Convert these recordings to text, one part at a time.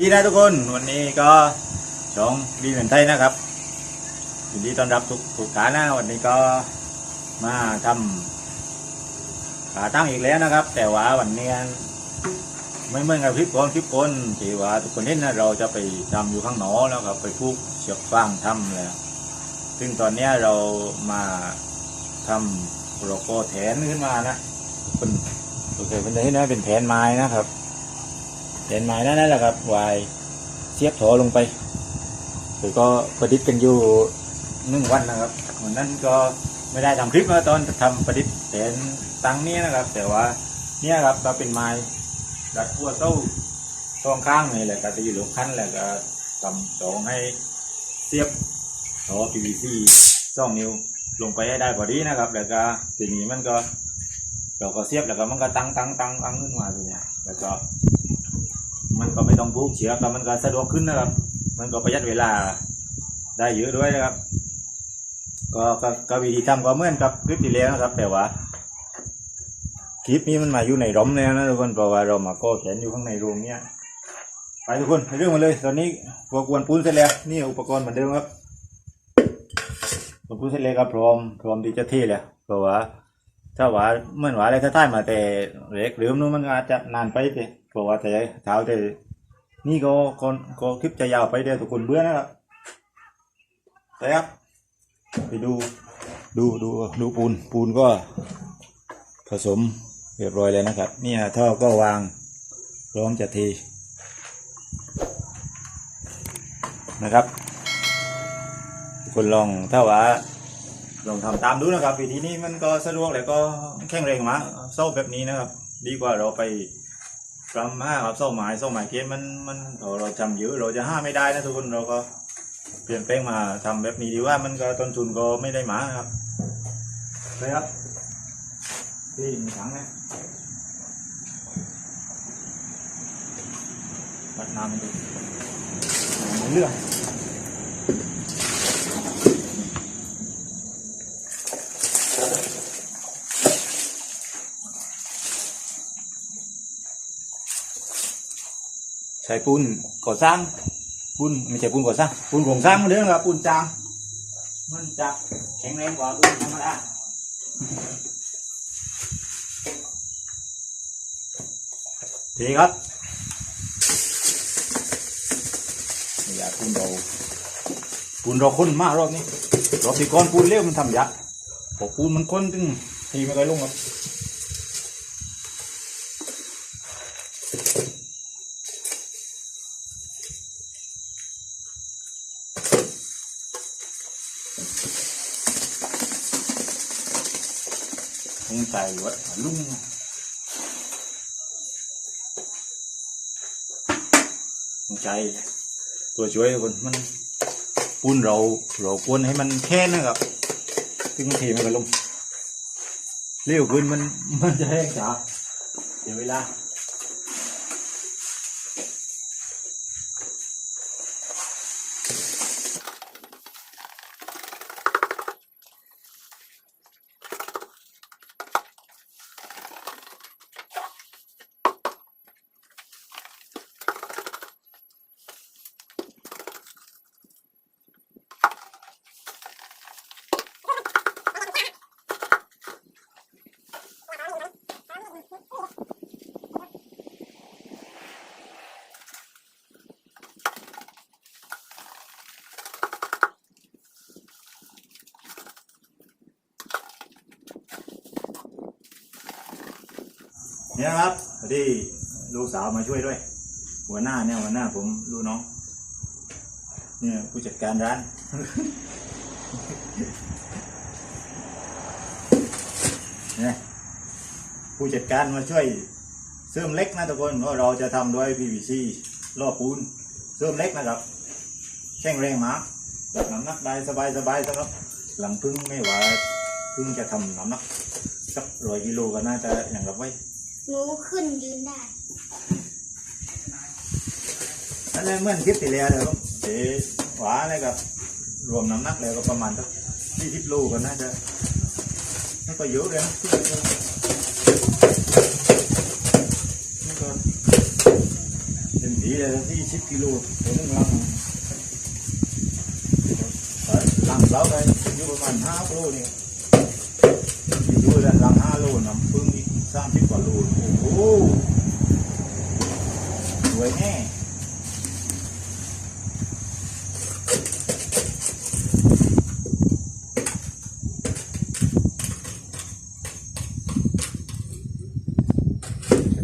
ดีนะทุกคนวันนี้ก็ช่องดีเหมือนไทยนะครับยินดีต้อนรับทุกทุกฐานะวันนี้ก็มาทำขาตั้งอีกแล้วนะครับ แต่ว่าวันนี้ไม่เหมือนกับคลิปก่อนคลิปก่อนที่ว่าทุกคนเห็นนะเราจะไปทำอยู่ข้างนอกแล้วก็ไปพูกเชือกฟางทำแล้วซึ่งตอนเนี้เรามาทำโลโก้แทนขึ้นมานะเป็นโอเคเป็นที่นะเป็นแทนไม้นะครับ เห็นไหมนั่นแหละครับวายเสียบโถลงไปคือก็ประดิษฐ์กันอยู่หนึ่งวันนะครับวันนั้นก็ไม่ได้ทำคลิปนะตอนทำประดิษฐ์เห็นตังนี้นะครับ แต่ว่าเนี่ยครับก็เป็นไม้ดัดหัวเต้าตรงข้างนี่แหละก็จะอยู่หลงขั้นแหละก็ทำสองให้เสียบโถ PVC สองนิ้วลงไปให้ได้พอดีนะครับ แล้วก็ทีนี้มันก็เราก็เสียบแล้วก็มันก็ตั้งตั้งตั้งตั้งขึ้นมาตัวเนี้ยแล้วก็ มันก็ไม่ต้องผูกเชือกแล้วมันก็สะดวกขึ้นนะครับ มันก็ประหยัดเวลาได้เยอะด้วยนะครับ ก็ก็ก็วิธีทำก็เหมือนกับคลิปที่แล้วนะครับ แต่ว่าคลิปนี้มันมาอยู่ในร่มแล้วนะทุกคนเพราะว่าเรามาก็แขนอยู่ข้างในโรงเนี่ยไปทุกคนไปเรื่องมาเลย ตอนนี้พวกวนปูนเสร็จแล้วนี่อุปกรณ์เหมือนเดิมครับกวนปูนเสร็จแล้วครับพร้อมพร้อมที่จะเทแล้วเพราะว่า ถ้าว่าเหมื่อนว่าอะไรถ้าท่ายมาแต่เล็กหรือนู้นมันก็อาจจะนานไปสิเพราะว่าแต่เท้าแต่นี่ก็ก็ก็คลิปจะยาวไปเดียวทุกคนเบื่อนะครับไปครับไปดูดูดูดูปูนปูนก็ผสมเรียบร้อยเลยนะครับเนี่ยท่อก็วางพร้อมจะเทนะครับทุกคนลองถ้าว่า ลองทำตามดูนะครับวิธีนี้มันก็สะดวกแล้วก็แข็งแรงมากโซ่แบบนี้นะครับ ดีกว่าเราไปรำห้ากับโซ่หมายโซ่หมายเกมมันมันเราเราจำเยอะเราจะห้าไม่ได้นะทุกคนเราก็เปลี่ยนแปลงมาทำแบบนี้ดีว่ามันก็ต้นทุนก็ไม่ได้หมาครับไปครับที่มีถังนะปัดน้ำให้ดูน้ำเรื่อง ช้ปูนก่อสร้างปูนไม่ใช่ปูนก่อสร้างปูนโครงสร้างเหมือนเดิมครับปูนจางมันจะแข็งแรงกว่าปูนธรรมดาทีครับอยากปูนเราปูนเราข้นมากรอบนี้รอบที่ก้อนปูนเร็วมันทำยากพอปูนมันข้นตึงทีไม่เคยลงครับ không xài quá lung không xài ตัวช่วยคนมันปูนเราเรากวนให้มันแค่นะครับซึ่งบางทีมันก็ลงเร็วขึ้นมันมันจะแห้งจ้าเดี๋ยวเวลา เนี่ยครับพอดีลูกสาวมาช่วยด้วย หัวหน้าเนี่ยหัวหน้าผมลูกน้อง เนี่ยผู้จัดการร้าน เนี่ยผู้จัดการมาช่วยเสริมเล็กนะทุกคนเพราะเราจะทำด้วย PVC รอบปูนเสริมเล็กนะครับแข็งแรงมากแบบน้ำหนักได้สบายสบายๆนะครับหลังพึ่งไม่ว่าพึ่งจะทำน้ำหนักสักร้อยกิโลก็น่าจะอย่างรับไว้ หนูขึ้นยืนได้นั่นแหละเหมื่อนคลิปที่แล้วเลยครับเดี๋ยวหวาอะไรกับรวมน้ำหนักแล้วก็ประมาณสักยี่สิบโลก็น่าจะไม่ก็เยอะเลยนะนี่ก็เต็มที่เลยที่สิบกิโลตัวนึงลังลังเราไปอยู่ประมาณห้าโลนี่อยู่แล้วลังห้าโลน้ำพึ่งอีก สามสิบกว่าโลโอ้โหสวยแน่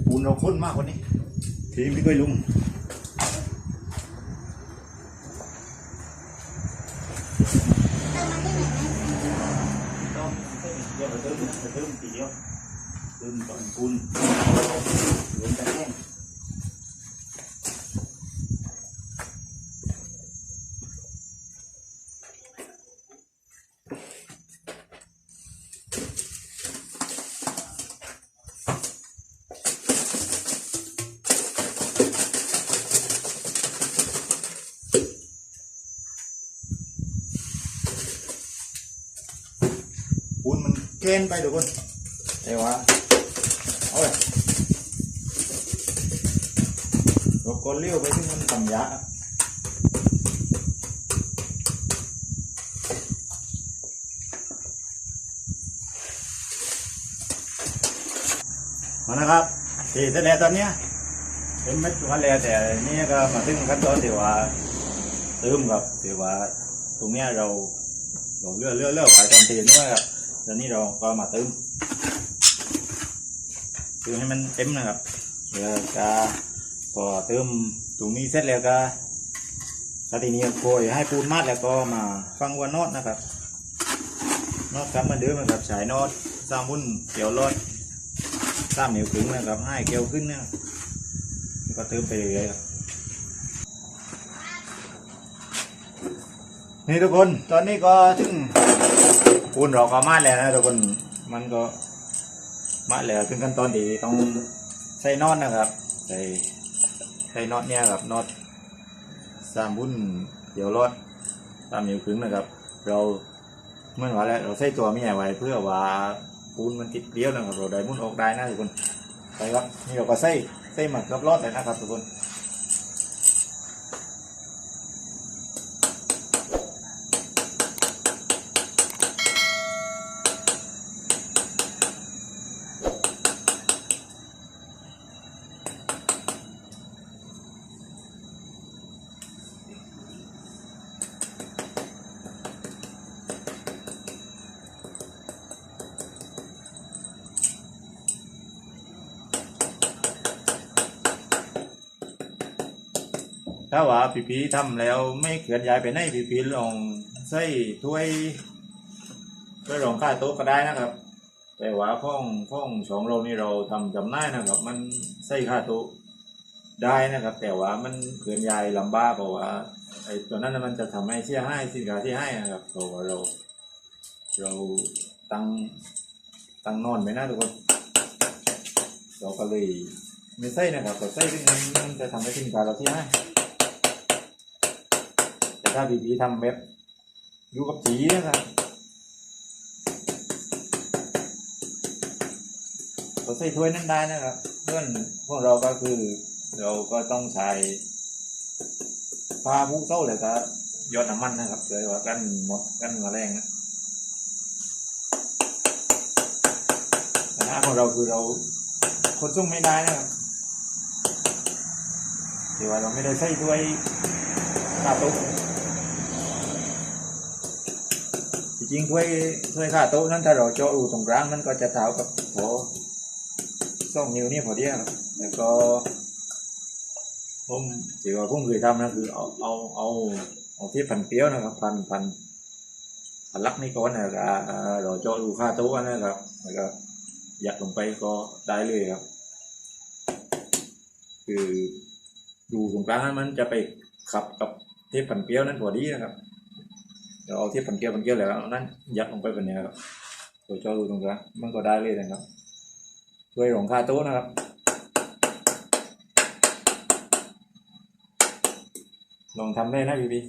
ปูนเราข้นมากกว่านี้ ทีนี้พี่ก้อยลุงต้องเดี๋ยวเราเติมเราเติมทีเดียวเติมก่อนปูนรวมกันแห้งปูนมันเกณฑ์ไปทุกคนแต่ว่า เอาเลยเราก็เลี้ยวไปที่มันต่ำยะมานะครับทีเสร็จแล้วตอนเนี้ยเป็นเม็ดมาแล้วแต่นี่ก็มาถึงขั้นตอนที่ว่าเติมกับที่ว่าตรงเนี้ยเราเราเลือกเลือกเลือกไว้ตอนทีนู้นครับตอนนี้เราก็มาเติม เติมให้มันเต็มนะครับเดี๋ยวจะพอเติมตรงนี้เสร็จแล้วก็ถ้าทีนี้โกยให้ปูนมาดแล้วก็มาฟังว่านอดนะครับนอดครับมันเดิมนะครับสายนอดสามวุ้นเกี่ยวรอดสามนิ้วครึ่งนะครับให้เกลียวขึ้นนะก็เติมไปเรื่อยๆครับนี่ทุกคนตอนนี้ก็ถึงปูนเราก็มาแล้วนะทุกคนมันก็ มาแล้วถึงขั้นตอนที่ต้องใส่นอตนะครับ ใส่ใส่นอตเนี่ยครับนอตสามบุ้นเดี๋ยวรอดตามนิ้วครึ่งนะครับ เราเมื่อวานแล้วเราใส่ตัวไม่ใหญ่ไว้เพื่อว่าปูนมันติดเลี้ยวนะครับเราได้มุนออกได้นะทุกคนไปครับนี่เราก็ใส่ใส่หมักกับรอดเลยนะครับทุกคน ถ้าว่าพี่พีทำแล้วไม่เกิดย้ายไปไหนพี่พีลองใส่ถ้วยถ้วยรองข้าโต๊ะก็ได้นะครับ แต่ว่าห้องห้องสองเรานี่เราทำจำหน่ายนะครับ มันใส่ค่าโต๊ะได้นะครับ แต่ว่ามันเกินยายลำบากเพราะว่าไอ้ตัวนั้นมันจะทำให้เสียให้สินค้าที่ให้นะครับเพราะว่าเรา เราตั้งตั้งนอนไม่น่าทุกคนเราก็เลยไม่ใส่นะครับแต่ใส่ที่มันมันจะทำให้สินค้าเราที่ให้ ถ้าบีบีทำเว็บอยู่กับสีนะครับเราใส่ถ้วยนั้นได้นะครับเพื่อนพวกเราก็คือเราก็ต้องใช้ผ้าพุกเส้าเลยก็ยอดน้ำมันนะครับเลยว่ากันหมดกันแมลงนะแต่หน้าของเราคือเราคนซุ่มไม่ได้นะครับที่ว่าเราไม่ได้ใส่ถ้วยตาตุ๊ก จ ริงๆถ้วยถ้วยข้าโต๊ะนั้นถ้าเราเจาะรูตรงกลางมันก็จะเท่ากับหัวสองนิ้วนี่พอดีครับแล้วก็ผมที่ว่าผมเคยทำนะคือเอาเอาเอาเอาที่พันเปี้ยวนะครับพันพันพันลักนี่ก่อนนะครับอ่าเราเจาะรูข้าโต๊ะนะครับแล้วก็ยัดลงไปก็ได้เลยครับ คือดูตรงกลางมันจะไปขับกับเทปพันเปี้ยวนั้นพอดีนะครับ เราเอาที่พันเกลียวพันเกลียวแล้วนั้นยัดลงไปแบบนี้ครับตัวจอรูตรงกลางมันก็ได้เลยนะครับช่วยหลงคาโต๊ะนะครับลองทำได้นะพี่บี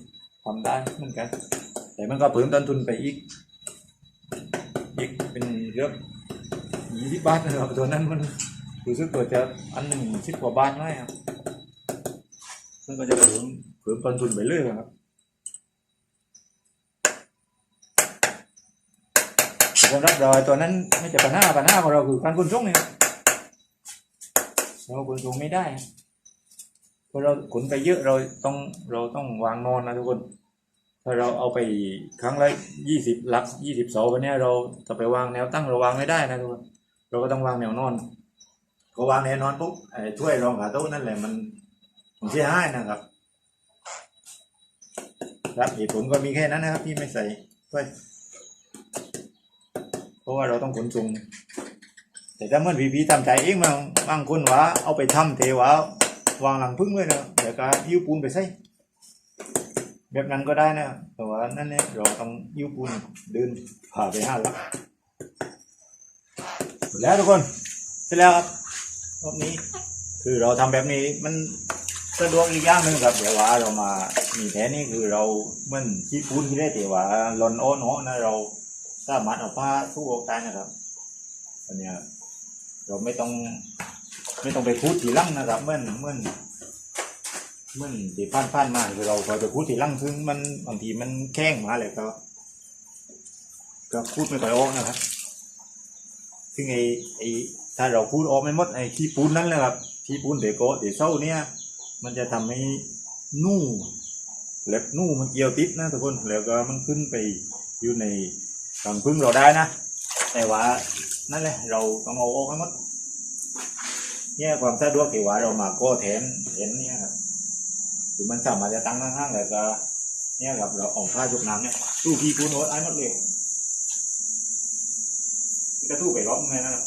ทำได้เหมือนกัน แต่มันก็เพิ่มต้นทุนไปอีก อีกเป็นเยอะยี่สิบบาทนะครับตัวนั้นมันรู้สึกตัวจะอันหนึ่งสิบกว่าบาทไหมครับมันก็จะเพิ่มเพิ่มต้นทุนไปเรื่อยครับ สำหรับรอยตัวนั้นไม่ใช่ปัญหาปัญหาของเราคือการขนส่งเนี่ยเราขนส่งไม่ได้เพราะเราขนไปเยอะเราต้องเราต้องวางนอนนะทุกคน ถ้าเราเอาไปครั้งละยี่สิบลักยี่สิบเสาวันนี้เราจะไปวางแนวตั้งเราวางไม่ได้นะทุกคนเราก็ต้องวางแนวนอนพอวางแนวนอนปุ๊บไอ้ถ้วยรองขาโต๊ะนั่นแหละมันมันเสียหายนะครับครับเหตุผลก็มีแค่นั้นนะครับที่ไม่ใส่ถ้วย ราะว่าเราต้องขนส่งแต่ถ้าเมื่อพีพีทำใจเองมาบางคนว่าเอาไปทำเทวาวางหลังพึ่งเลยนะเดี๋ยวก็ยิ้วปูนไปใส่แบบนั้นก็ได้นะแต่ว่านั่นเนี่ยเราต้องยิ้วปูนเดินผ่าไปห้าหลักแล้วทุกคนเสร็จแล้วครับรอบนี้คือเราทำแบบนี้มันสะดวกอีกอย่างหนึ่งครับเดี๋ยวว่าเรามามีแผนนี่คือเราเมื่อนที่ปูนที่ได้แต่ว่าลอนโอ้เนาะนะเรา สามารถเอาผ้าทุกโอกาสนะครับ อันเนี้ยเราไม่ต้องไม่ต้องไปพูดทีลังนะครับเมื่อนเมื่อนเมื่อนที่ผ่านผ่านมาคือเราคอยไปพูดทีลังซึ่งมันบางทีมันแข้งมาเลยก็ก็พูดไม่ค่อยออกนะครับ ซึ่งไอ้ไอ้ถ้าเราพูดออกไม่หมดไอ้ขี้ปูนนั่นแหละครับขี้ปูนเดโกเดเศร้าเนี่ย มันจะทำให้นู่เล็บนู่มันเกี่ยวติดนะทุกคนแล้วก็มันขึ้นไปอยู่ใน รังพึ่งเราได้นะ แต่ว่านั่นแหละเราต้องเอาออกให้หมดเนี่ยความสะดวกที่ว่าเรามาก็แทนแทนเนี่ยครับคือมันสามารถจะตั้งข้างๆแล้วก็เนี่ยครับเราออกผ้าจุกน้ำเนี่ยตู้ขี้ปูนโอ๊ตไอ้หมดเลยกระทู้ไปรอบนึงนะครับ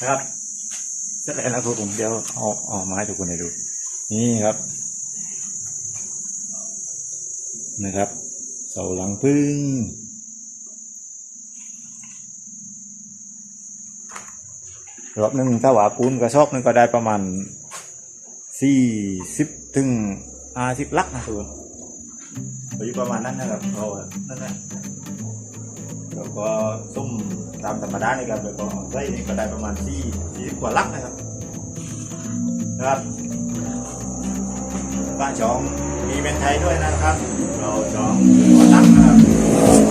นะครับเสร็จแล้วนะครับผมเดี๋ยวเอาเอามาให้ทุกคนได้ดู นี่ครับนะครับ เสาหลังพึ่งรอบหนึงถ้าว่าปูนกระสอบนึงก็ได้ประมาณสี่สิบถึงห้าสิบลักนะทุกคนอยู่ประมาณนั้นนะครับเราะว่านั่นนะแล้วก็ส้มตามธรรมดานี่ครับแล้วก็ไส้นี่ก็ได้ประมาณสี่สี่สิบกว่าลักนะครับนะครับ บ้านจองมีเป็นไทยด้วยนะครับ เราจองหัวตั้งนะครับ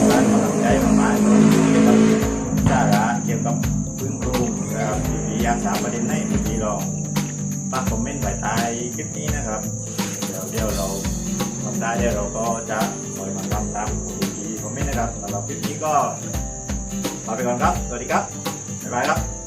การกำลังใจมากๆเลยครับสาระเกี่ยวกับพื้นรุงนะครับมีอยากถามประเด็นไหนที่ลองฝากคอมเมนต์ไว้ใต้คลิปนี้นะครับ เดี๋ยวเดี๋ยวเราทำได้เดี๋ยวเราก็จะคอยมาทำตามที่คอมเมนต์นะครับสำหรับคลิปนี้ก็ลาไปก่อนครับ สวัสดีครับบ๊ายบายครับ